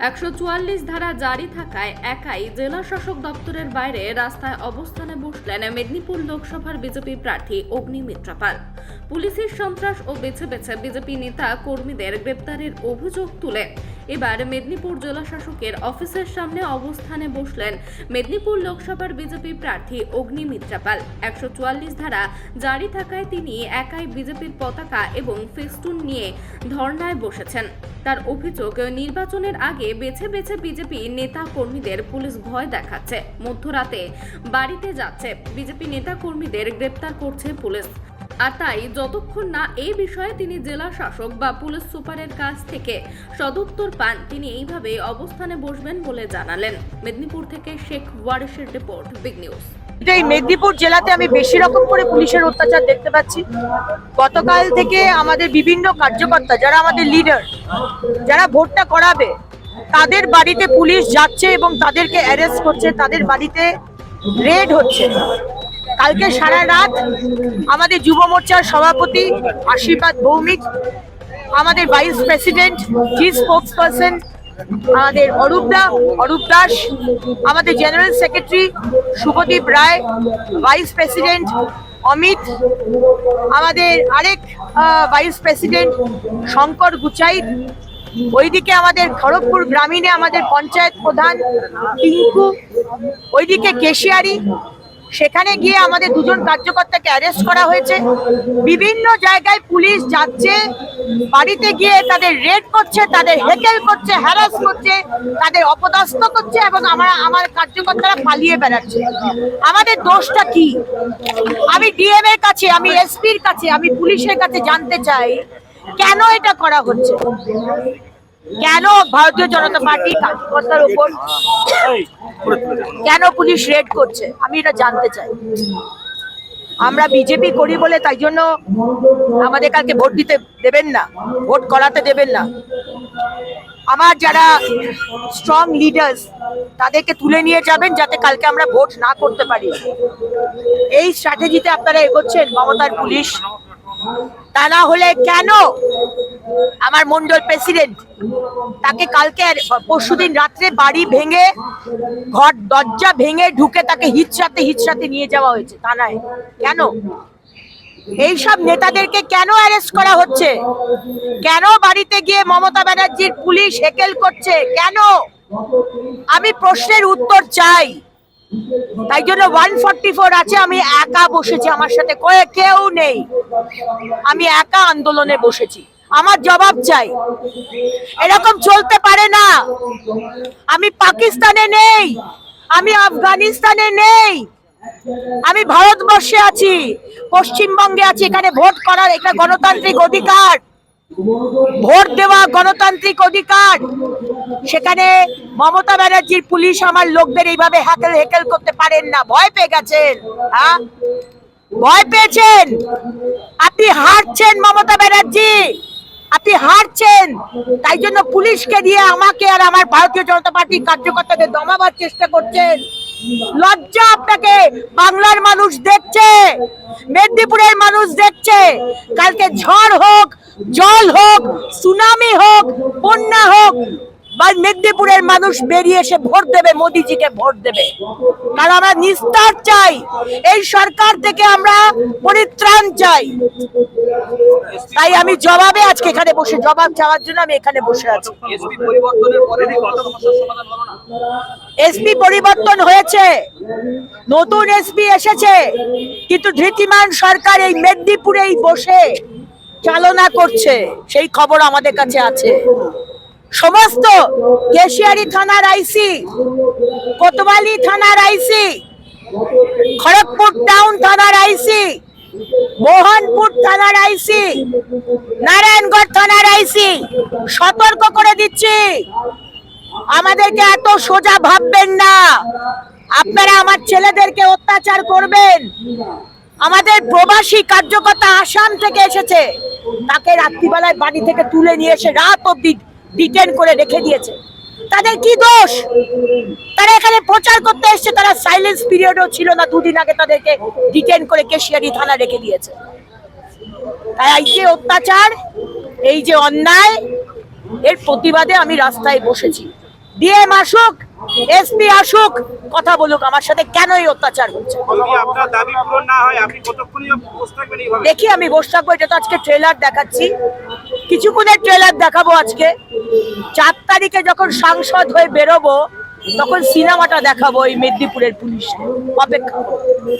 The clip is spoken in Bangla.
একশো চুয়াল্লিশ ধারা জারি থাকায় একাই জেলা শাসক দপ্তরের বাইরে রাস্তায় অবস্থানে বসলেন মেদিনীপুর লোকসভার বিজেপি প্রার্থী অগ্নিমিত্রা পাল। পুলিশের সন্ত্রাস ও বেছে বেছে বিজেপি নেতা কর্মীদের গ্রেপ্তারের অভিযোগ তুলে এবার মেদিনীপুর জেলা শাসকের অফিসের সামনে অবস্থানে বসলেন মেদিনীপুর লোকসভার বিজেপি প্রার্থী অগ্নিমিত্রা পাল। একশো চুয়াল্লিশ ধারা জারি থাকায় তিনি একাই বিজেপির পতাকা এবং ফেস্টুন নিয়ে ধর্নায় বসেছেন। তার অভিযোগ, নির্বাচনের আগে বেছে বেছে বিজেপি নেতা কর্মীদের পুলিশ ভয় দেখাচ্ছে। মধ্যরাতে বাড়িতে যাচ্ছে। বিজেপি নেতা কর্মীদের গ্রেপ্তার করছে পুলিশ। আর তাই যতক্ষণ না এই বিষয়ে তিনি জেলা শাসক বা পুলিশ সুপারের কাছ থেকে সদুত্তর পান, তিনি এইভাবে অবস্থানে বসবেন বলে জানালেন। মেদিনীপুর থেকে শেখ ওয়ারিসের রিপোর্ট, বিগ নিউজ। এই মেদিনীপুর জেলাতে আমি বেশি রকম করে পুলিশের অত্যাচার দেখতে পাচ্ছি, গতকাল থেকে আমাদের বিভিন্ন কার্যকর্তা, যারা আমাদের লিডার যারা ভোটটা করাবে, তাদের বাড়িতে পুলিশ যাচ্ছে এবং তাদেরকে অ্যারেস্ট করছে, তাদের বাড়িতে রেড হচ্ছে। কালকে সারা রাত আমাদের যুব মোর্চার সভাপতি আশীর্বাদ ভৌমিক, আমাদের vice president chief spokesperson আমাদের অরূপ দা অরূপ দাস, আমাদের general secretary Shubhodeep Roy vice president Amit, আমাদের আরেক ভাইস প্রেসিডেন্ট শঙ্কর গুচাই ওইদিকে আমাদের খড়গপুর গ্রামীণে আমাদের পঞ্চায়েত প্রধান টিঙ্কু, ওইদিকে কেশিয়ারি সেখানে গিয়ে আমাদের দুজন কার্যকর্তাকে অ্যারেস্ট করা হয়েছে। বিভিন্ন জায়গায় পুলিশ যাচ্ছে, বাড়িতে গিয়ে তাদের রেড করছে, তাদের হেকেল করছে হ্যারাস করছে, তাদের অপদস্থ করছে এবং আমরা, আমার কার্যকর্তারা পালিয়ে বেড়াচ্ছে। আমাদের দোষটা কি? আমি ডিএম এর কাছে, আমি এসপির কাছে, আমি পুলিশের কাছে জানতে চাই, কেন এটা করা হচ্ছে? কেন ভারতীয় জনতা পার্টি কার্যকর্তার উপর কেন পুলিশ রেড করছে? আমি এটা জানতে চাই। আমরা বিজেপি করি বলে তাই জন্য আমাদের কালকে ভোট দিতে দেবেন না, ভোট করাতে দেবেন না। আমার যারা স্ট্রং লিডার্স তাদেরকে তুলে নিয়ে যাবেন যাতে কালকে আমরা ভোট না করতে পারি। এই স্ট্র্যাটেজিতে আপনারা এগোচ্ছেন মমতার পুলিশ। তা না হলে কেন আমার মন্ডল প্রেসিডেন্ট, তাকে কালকে পরশুদিন রাত্রে বাড়ি ভেঙে, ঘর দরজা ভেঙে ঢুকে তাকে হিচড়াতে হিচড়াতে নিয়ে যাওয়া হয়েছে থানায় কেন? এইসব নেতাদেরকে কেন অ্যারেস্ট করা হচ্ছে? কেন বাড়িতে গিয়ে মমতা ব্যানার্জির পুলিশ হেকেল করছে? কেন? আমি প্রশ্নের উত্তর চাই। তাই জন্য ওয়ান ফর্টি ফোর আছে, আমি একা বসেছি আমার সাথে। কেউ নেই। আমি একা আন্দোলনে বসেছি। আমার জবাব চাই। এরকম চলতে পারে না। আমি পাকিস্তানে নেই। আমি আফগানিস্তানে নেই। আমি ভারতবর্ষে আছি। পশ্চিমবঙ্গে আছি। এখানে ভোট করার একটা গণতান্ত্রিক অধিকার। ভোট দেওয়া গণতান্ত্রিক অধিকার। সেখানে মমতা ব্যানার্জির পুলিশ আমার লোকদের এইভাবে হ্যাকেল হেকেল করতে পারেন না। ভয় পেয়ে গেছেন হ্যাঁ? ভয় পেয়েছেন? আপনি হারছেন মমতা ব্যানার্জি। আপনি হারছেন। তাই জন্য পুলিশকে দিয়ে আমাকে আর আমার ভারতীয় জনতা পার্টির কার্যকর্তাদের দমাবার চেষ্টা করছেন। লজ্জা আপনাকে। বাংলার মানুষ দেখছে। মেদিনীপুরের মানুষ দেখছে। কালকে ঝড় হোক, জল হোক, সুনামি হোক, বন্যা হোক মেদিনীপুরের মানুষ বেরিয়ে এসে ভোট দেবে মোদিজিকে ভোট দেবে। কারণ আমরা নিস্তার চাই এই সরকার থেকে আমরা পরিত্রাণ চাই। তাই আমি জবাবে আজকে এখানে বসে জবাব চাওয়ার জন্য আমি এখানে বসে আছি। এসপি পরিবর্তন হয়েছে নতুন এসপি এসেছে কিন্তু ধৃতিমান সরকার এই মেদিনীপুরেই বসে চালনা করছে সেই খবর আমাদের কাছে আছে। সমস্ত কেশিয়ারি থানার আইসি, কোতোয়ালি থানার আইসি, খড়গপুর টাউন থানার আইসি, মোহনপুর থানার আইসি, নারায়ণগড় থানার আইসি। সতর্ক করে দিচ্ছি। আমাদেরকে এত সোজা ভাববেন না। আপনারা আমার ছেলেদেরকে অত্যাচার করবেন। আমাদের প্রবাসী কার্যকর্তা আসাম থেকে এসেছে। তাকে রাত্রিবেলায় বাড়ি থেকে তুলে নিয়ে এসে রাত অব্দি ডিটেন করে রেখে দিয়েছে। তাদের কি দোষ? তারা এখানে প্রচার করতে এসছে তারা সাইলেন্স পিরিয়ডও ছিল না দুদিন আগে তাদেরকে ডিটেন করে কেশিয়ারি থানা রেখে দিয়েছে। তাই এই যে অত্যাচার এই যে অন্যায় এর প্রতিবাদে আমি রাস্তায় বসেছি। ডিএম আসুক এসপি আসুক কথা বলুক আমার সাথে কেন এই অত্যাচার হচ্ছে? দেখি আমি বসে থাকব এটা তো আজকে ট্রেলার দেখাচ্ছি। কিছুক্ষণের ট্রেলার দেখাবো আজকে। চার তারিখে যখন সাংসদ হয়ে বেরোবো তখন সিনেমাটা দেখাবো এই মেদিনীপুরের পুলিশ অপেক্ষা